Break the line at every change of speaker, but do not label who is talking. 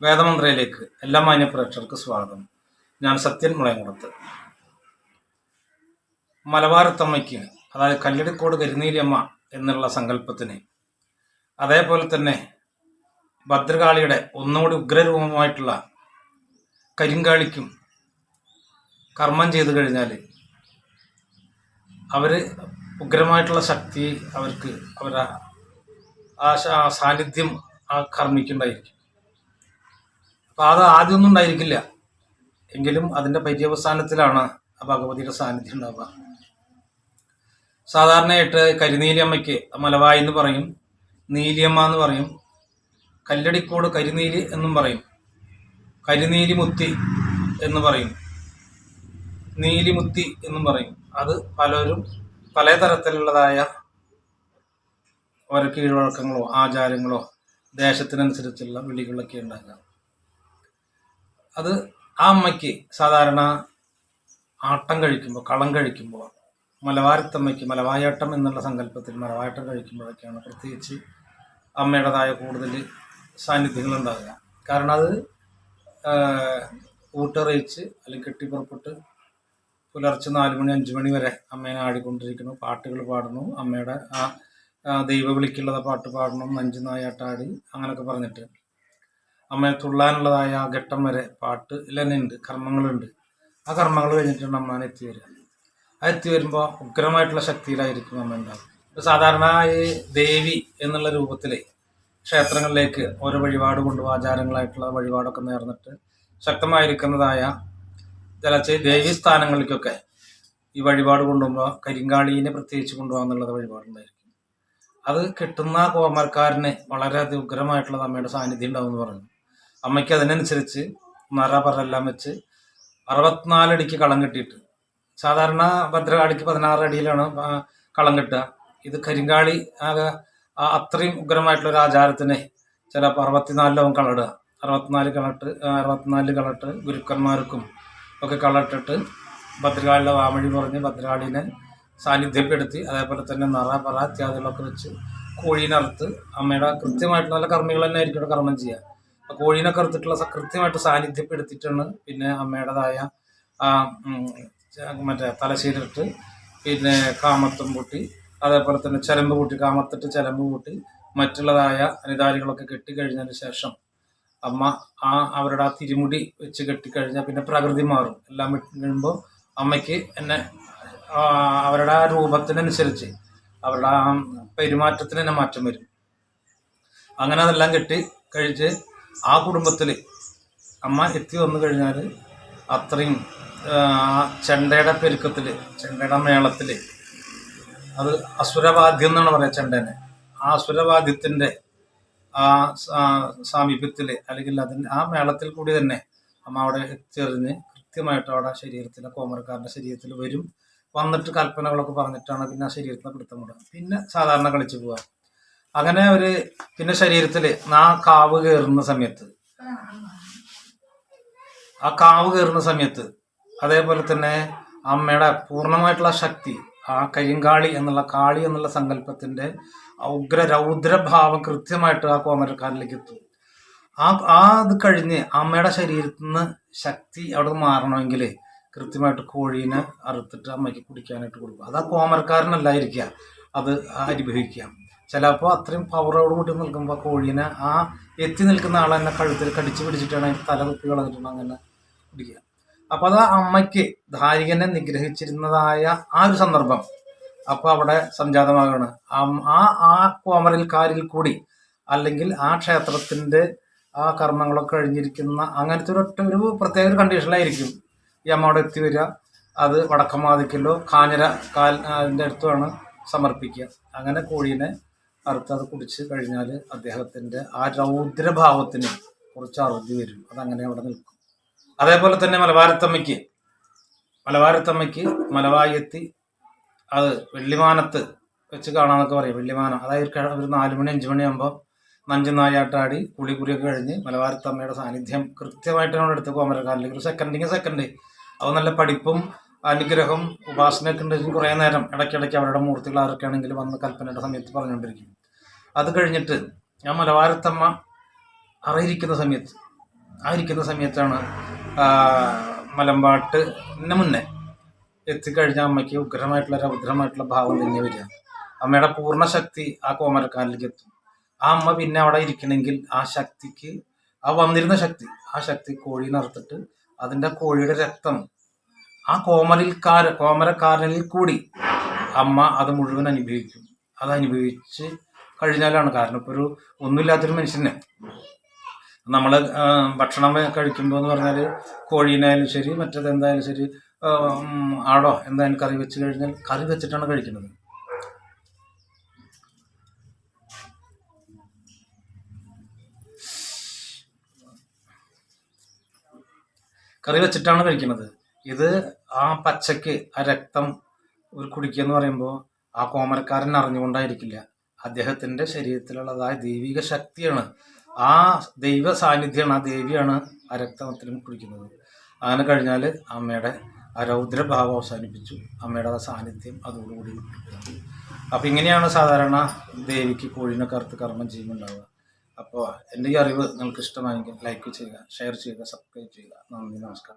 വേദമന്ത്രയിലേക്ക് എല്ലാ മാന്യ പ്രേക്ഷകർക്ക് സ്വാഗതം. ഞാൻ സത്യൻ മുളയങ്കുളത്ത് മലബാരത്തമ്മയ്ക്ക് അതായത് കല്ലടിക്കോട് കരുനീലിയമ്മ എന്നുള്ള സങ്കല്പത്തിന് അതേപോലെ തന്നെ ഭദ്രകാളിയുടെ ഒന്നുകൂടി ഉഗ്രരൂപമായിട്ടുള്ള കരിങ്കാളിക്കും കർമ്മം ചെയ്തു കഴിഞ്ഞാൽ അവർ ഉഗ്രമായിട്ടുള്ള ശക്തി അവർക്ക് അവരുടെ ആ സാന്നിധ്യം ആ കർമ്മിക്കുണ്ടായിരിക്കും. അപ്പോൾ അത് ആദ്യമൊന്നും ഉണ്ടായിരിക്കില്ല. എങ്കിലും അതിന്റെ പര്യവസാനത്തിലാണ് ആ ഭഗവതിയുടെ സാന്നിധ്യം ഉണ്ടാവുക. സാധാരണയായിട്ട് കരിനീലിയമ്മയ്ക്ക് മലവായി എന്ന് പറയും നീലിയമ്മ എന്ന് പറയും കല്ലടിക്കോട് കരിനീലി എന്നും പറയും കരിനീലി മുത്തി എന്ന് പറയും നീലിമുത്തി എന്നും പറയും. അത് പലരും പല തരത്തിലുള്ളതായ ഓരോ കീഴ്വഴക്കങ്ങളോ ആചാരങ്ങളോ ദേശത്തിനനുസരിച്ചുള്ള വിളികളൊക്കെ ഉണ്ടാക്കുക അത് ആ അമ്മയ്ക്ക് സാധാരണ ആട്ടം കഴിക്കുമ്പോൾ കളം കഴിക്കുമ്പോൾ മലവാരത്തമ്മയ്ക്ക് മലവായാട്ടം എന്നുള്ള സങ്കല്പത്തിൽ മലവായട്ടം കഴിക്കുമ്പോഴൊക്കെയാണ് പ്രത്യേകിച്ച് അമ്മയുടേതായ കൂടുതൽ സാന്നിധ്യങ്ങൾ ഉണ്ടാകുക കാരണം അത് ഊട്ടറിയിച്ച് അല്ലെങ്കിൽ കെട്ടിപ്പുറപ്പെട്ട് പുലർച്ചെ നാല് മണി മണി വരെ അമ്മേനെ ആടിക്കൊണ്ടിരിക്കുന്നു. പാട്ടുകൾ പാടുന്നു. അമ്മയുടെ ആ ദൈവ വിളിക്കുള്ളത് പാട്ട് പാടണം. നഞ്ചു നായാട്ടാടി അങ്ങനെയൊക്കെ പറഞ്ഞിട്ട്. അമ്മയെ തുള്ളാനുള്ളതായ ആ ഘട്ടം വരെ പാട്ട് ഇല്ലെന്നെ ഉണ്ട് കർമ്മങ്ങളുണ്ട്. ആ കർമ്മങ്ങൾ കഴിഞ്ഞിട്ടാണ് നമ്മൾ എത്തി വരിക. ആ എത്തി വരുമ്പോൾ ഉഗ്രമായിട്ടുള്ള ശക്തിയിലായിരിക്കും അമ്മ ഇപ്പൊ സാധാരണ ഈ ദേവി എന്നുള്ള രൂപത്തിൽ ക്ഷേത്രങ്ങളിലേക്ക് ഓരോ വഴിപാട് കൊണ്ടുപോകും ആചാരങ്ങളായിട്ടുള്ള വഴിപാടൊക്കെ നേർന്നിട്ട് ശക്തമായിരിക്കുന്നതായ ചില ദേവി സ്ഥാനങ്ങളിലേക്കൊക്കെ ഈ വഴിപാട് കൊണ്ടുപോകുമ്പോൾ കരിങ്കാളീനെ പ്രത്യേകിച്ച് കൊണ്ടുപോകാന്നുള്ളത് വഴിപാടുണ്ടായിരിക്കും അത് കിട്ടുന്ന കോമർക്കാരന് വളരെ ഉഗ്രമായിട്ടുള്ള അമ്മയുടെ സാന്നിധ്യം ഉണ്ടാവും എന്ന് പറഞ്ഞു അമ്മയ്ക്ക് അതിനനുസരിച്ച് നറ പറയെല്ലാം വെച്ച് അറുപത്തിനാലടിക്ക് കളം കെട്ടിയിട്ട്. സാധാരണ ഭദ്രകാളിക്ക് പതിനാറ് അടിയിലാണ് കളം കെട്ടുക. ഇത് കരിങ്കാളി ആകെ അത്രയും ഉഗ്രമായിട്ടുള്ള ഒരു ആചാരത്തിനെ ചിലപ്പോൾ അറുപത്തിനാലിലാവും കളടുക അറുപത്തിനാല് കളട്ട് അറുപത്തിനാല് കളട്ട് ഗുരുക്കന്മാർക്കും ഒക്കെ കളട്ടിട്ട് ഭദ്രകാളിയുടെ വാമഴി പറഞ്ഞ് ഭദ്രകാളിനെ സാന്നിധ്യപ്പെടുത്തി അതേപോലെ തന്നെ നിറ പറ ഇത്യാദികളൊക്കെ വെച്ച് കോഴീനെ അറുത്ത് അമ്മയുടെ കൃത്യമായിട്ടുള്ള നല്ല കർമ്മികൾ തന്നെ ആയിരിക്കും കർമ്മം ചെയ്യുക. കോഴീനെ കറുത്തിട്ടുള്ള കൃത്യമായിട്ട് സാന്നിധ്യപ്പെടുത്തിയിട്ടാണ് പിന്നെ അമ്മയുടേതായ മറ്റേ തലശ്ശേരിട്ട് പിന്നെ കാമത്തും കൂട്ടി അതേപോലെ തന്നെ ചെലമ്പ് കൂട്ടി കാമത്തിട്ട് ചെലമ്പ് കൂട്ടി മറ്റുള്ളതായ അനിതാരികളൊക്കെ കെട്ടിക്കഴിഞ്ഞതിന് ശേഷം അമ്മ ആ അവരുടെ ആ തിരുമുടി വെച്ച് കെട്ടിക്കഴിഞ്ഞാൽ പിന്നെ പ്രകൃതി മാറും. എല്ലാം കഴിയുമ്പോൾ അമ്മയ്ക്ക് എന്നെ അവരുടെ ആ രൂപത്തിനനുസരിച്ച് അവരുടെ ആ പെരുമാറ്റത്തിന് തന്നെ മാറ്റം വരും. അങ്ങനെ അതെല്ലാം കെട്ടി കഴിച്ച് ആ കുടുംബത്തിൽ അമ്മ എത്തി വന്നു കഴിഞ്ഞാൽ അത്രയും ആ, ചെണ്ടയുടെ പെരുക്കത്തിൽ ചെണ്ടയുടെ മേളത്തിൽ അത് അസുരവാദ്യം എന്നാണ് പറയുക ചെണ്ടേനെ. ആ അസുരവാദ്യത്തിന്റെ ആ സാമീപ്യത്തിൽ അല്ലെങ്കിൽ അതിന്റെ ആ മേളത്തിൽ കൂടി തന്നെ അമ്മ അവിടെ എത്തിയെറിഞ്ഞ് കൃത്യമായിട്ട് അവിടെ ശരീരത്തിലെ കോമരക്കാരന്റെ ശരീരത്തിൽ വരും. വന്നിട്ട് കൽപ്പനകളൊക്കെ പറഞ്ഞിട്ടാണ് പിന്നെ ആ ശരീരത്തിനെ പിടുത്തം വിടുക പിന്നെ സാധാരണ കളിച്ചു പോവുക. അങ്ങനെ ഒരു പിന്നെ ശരീരത്തിൽ ആ കാവ് കയറുന്ന സമയത്ത്. ആ കാവ് കയറുന്ന സമയത്ത് അതേപോലെ തന്നെ അമ്മയുടെ പൂർണമായിട്ടുള്ള ശക്തി ആ കരിങ്കാളി എന്നുള്ള കാളി എന്നുള്ള സങ്കല്പത്തിന്റെ ഉഗ്ര രൗദ്രഭാവം കൃത്യമായിട്ട് ആ കോമരക്കാരിലേക്ക് എത്തും. ആ ആ അത് കഴിഞ്ഞ് അമ്മയുടെ ശരീരത്തിൽ നിന്ന് ശക്തി അവിടെ മാറണമെങ്കിൽ കൃത്യമായിട്ട് കോഴീനെ അറുത്തിട്ട് അമ്മയ്ക്ക് കുടിക്കാനായിട്ട് കൊടുക്കും. അത് ആ കോമരക്കാരനല്ലായിരിക്കുക അത് അനുഭവിക്കുക ചിലപ്പോൾ അത്രയും പവറോട് കൂടി നിൽക്കുമ്പോൾ കോഴീനെ ആ എത്തി നിൽക്കുന്ന ആൾ തന്നെ കഴുത്തിൽ കടിച്ചു പിടിച്ചിട്ടാണ് തല തുപ്പി കളഞ്ഞിട്ടാണ് അങ്ങനെ കുടിക്കുക അപ്പോൾ അത് അമ്മയ്ക്ക് ധാരികനെ നിഗ്രഹിച്ചിരുന്നതായ ആ ഒരു സന്ദർഭം. അപ്പോൾ അവിടെ സംജാതമാകാണ്. ആ ആ കോമരൽക്കാരിൽ കൂടി അല്ലെങ്കിൽ ആ ക്ഷേത്രത്തിന്റെ ആ കർമ്മങ്ങളൊക്കെ കഴിഞ്ഞിരിക്കുന്ന അങ്ങനത്തെ ഒരു ഒറ്റ ഒരു പ്രത്യേക ഒരു കണ്ടീഷനിലായിരിക്കും ഈ അമ്മ അവിടെ എത്തി വരിക. അത് വടക്കമാതിക്കലോ കാഞ്ഞിര കാൽ അതിന്റെ അടുത്തുമാണ് സമർപ്പിക്കുക. അങ്ങനെ കോഴീനെ അറുത്ത് അത് കുടിച്ച് കഴിഞ്ഞാൽ അദ്ദേഹത്തിന്റെ ആ രൗദ്രഭാവത്തിന് കുറച്ച് അറുതി വരും. അതങ്ങനെ അവിടെ നിൽക്കും. അതേപോലെ തന്നെ മലബാരത്തമ്മയ്ക്ക്. മലബാരത്തമ്മയ്ക്ക് മലവായി എത്തി അത് വെള്ളിമാനത്ത് വെച്ച് കാണാന്നൊക്കെ പറയും. വെള്ളിമാനം. അതായത് ഒരു നാല് മണി അഞ്ച് മണിയാകുമ്പോൾ നഞ്ചു നായാട്ടാടി കുളി കുറിയൊക്കെ കഴിഞ്ഞ് മലബാരത്തമ്മയുടെ സാന്നിധ്യം കൃത്യമായിട്ട് നമ്മുടെ അടുത്ത് കോമരക്കാരിലേക്ക് ഒരു സെക്കൻഡിങ് സെക്കൻഡ് അത് നല്ല പഠിപ്പും അനുഗ്രഹം ഉപാസനയൊക്കെ ഉണ്ടെങ്കിൽ കുറേ നേരം ഇടയ്ക്കിടയ്ക്ക് അവരുടെ മൂർത്തികൾ ആരൊക്കെയാണെങ്കിലും വന്ന് കൽപ്പനയുടെ സമയത്ത് പറഞ്ഞുകൊണ്ടിരിക്കും. അത് കഴിഞ്ഞിട്ട് ഞാൻ മലബാരത്തമ്മ അറിയിരിക്കുന്ന സമയത്ത് ആയിരിക്കുന്ന സമയത്താണ് മലമ്പാട്ട് മലമ്പാട്ടിന് മുന്നേ എത്തിക്കഴിഞ്ഞ അമ്മയ്ക്ക് ഉഗ്രമായിട്ടുള്ള രൗദ്രമായിട്ടുള്ള ഭാവം തന്നെ വരിക. അമ്മയുടെ പൂർണ ശക്തി ആ കോമരക്കാലിലേക്ക് എത്തും. ആ അമ്മ പിന്നെ അവിടെ ഇരിക്കണമെങ്കിൽ ആ ശക്തിക്ക് ആ വന്നിരുന്ന ശക്തി ആ ശക്തി കോഴി നിർത്തിട്ട് അതിന്റെ കോഴിയുടെ രക്തം ആ കോമലിൽക്കാര കോമരക്കാരനിൽ കൂടി അമ്മ അത് മുഴുവൻ അനുഭവിക്കും. അത് അനുഭവിച്ച് കഴിഞ്ഞാലാണ് കാരണം ഇപ്പോൾ ഒരു ഒന്നുമില്ലാത്തൊരു മനുഷ്യനെ. നമ്മൾ ഭക്ഷണം കഴിക്കുമ്പോൾ എന്ന് പറഞ്ഞാൽ കോഴീനായാലും ശരി മറ്റേത് എന്തായാലും ശരി ആടോ എന്തായാലും കറി വെച്ച് കഴിഞ്ഞാൽ കറി വെച്ചിട്ടാണ് കഴിക്കുന്നത്. കറി വെച്ചിട്ടാണ് കഴിക്കുന്നത്. ഇത് ആ പച്ചക്ക് ആ രക്തം ഒരു കുടിക്കുക എന്ന് പറയുമ്പോൾ ആ കോമരക്കാരൻ അറിഞ്ഞുകൊണ്ടായിരിക്കില്ല. അദ്ദേഹത്തിന്റെ ശരീരത്തിലുള്ളതായ ദൈവിക ശക്തിയാണ്. ആ ദൈവ സാന്നിധ്യമാണ് ആ ദേവിയാണ് ആ രക്തത്തിലും കുടിക്കുന്നത്. അങ്ങനെ കഴിഞ്ഞാൽ അമ്മയുടെ ആ രൗദ്രഭാവം അവസാനിപ്പിച്ചു. അമ്മയുടെ ആ സാന്നിധ്യം അതോടുകൂടി അപ്പം ഇങ്ങനെയാണ് സാധാരണ ദേവിക്ക് കോഴിനെ കറുത്ത് കർമ്മം ചെയ്യുന്നുണ്ടാവുക. അപ്പോൾ എന്റെ ഈ അറിവ് നിങ്ങൾക്ക് ഇഷ്ടമായെങ്കിൽ ലൈക്ക് ചെയ്യുക ഷെയർ ചെയ്യുക സബ്സ്ക്രൈബ് ചെയ്യുക. നന്ദി നമസ്കാരം.